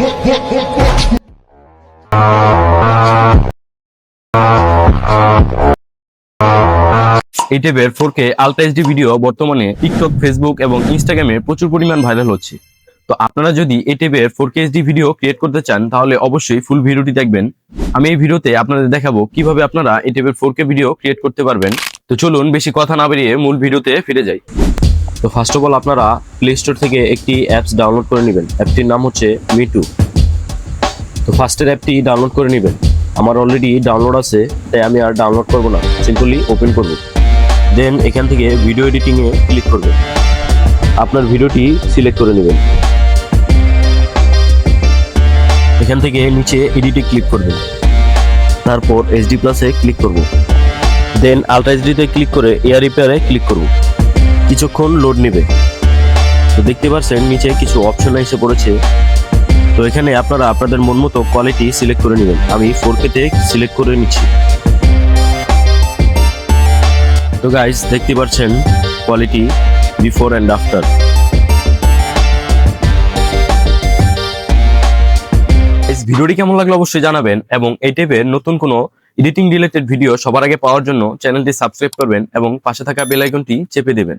এই টাইপের four K ultra HD video বর্তমানে টিকটক ফেসবুক এবং ইনস্টাগ্রামে প্রচুর পরিমাণ ভাইরাল হচ্ছে। তো আপনারা যদি এই টাইপের four K HD video create করতে চান, তাহলে অবশ্যই ফুল ভিডিওটি দেখবেন। আমি এই ভিডিওতে আপনাদের দেখাবো কীভাবে আপনারা এই টাইপের ফোর কে ভিডিও ক্রিয়েট করতে পারবেন। তো চলুন বেশি কথা না বেরিয়ে মূল ভিডিওতে ফিরে যাই। তো ফার্স্ট অফ অল আপনারা প্লে স্টোর থেকে একটি অ্যাপস ডাউনলোড করে নেবেন। অ্যাপটির নাম হচ্ছে মিটু তো ফার্স্টের অ্যাপটি ডাউনলোড করে নেবেন। আমার অলরেডি ডাউনলোড আছে, তাই আমি আর ডাউনলোড করব না। সিম্পলি ওপেন করব। দেন এখান থেকে ভিডিও এডিটিংয়ে ক্লিক করবেন। আপনার ভিডিওটি সিলেক্ট করে নেবেন। এখান থেকে নিচে এডিটে ক্লিক করবেন। তারপর এইচডি প্লাসে ক্লিক করব। দেন আলট্রা এইচডিতে ক্লিক করে এয়ার রিপেয়ারে ক্লিক করব। কিছুক্ষণ লোড নেবে। তো দেখতে পাচ্ছেন নিচে কিছু অপশন এসে পড়েছে। তো এখানে আপনারা আপনাদের মন মতো কোয়ালিটি সিলেক্ট করে নেবেন। আমি ফোর তে সিলেক্ট করে নিচ্ছি। তো গাইস দেখতে পাচ্ছেন কোয়ালিটি বিফোর অ্যান্ড আফটার ভিডিওটি কেমন লাগল অবশ্যই জানাবেন এবং এই টাইপের নতুন কোনো এডিটিং রিলেটেড ভিডিও সবার আগে পাওয়ার জন্য চ্যানেলটি সাবস্ক্রাইব করবেন এবং পাশে থাকা বেল আইকনটি চেপে দেবেন।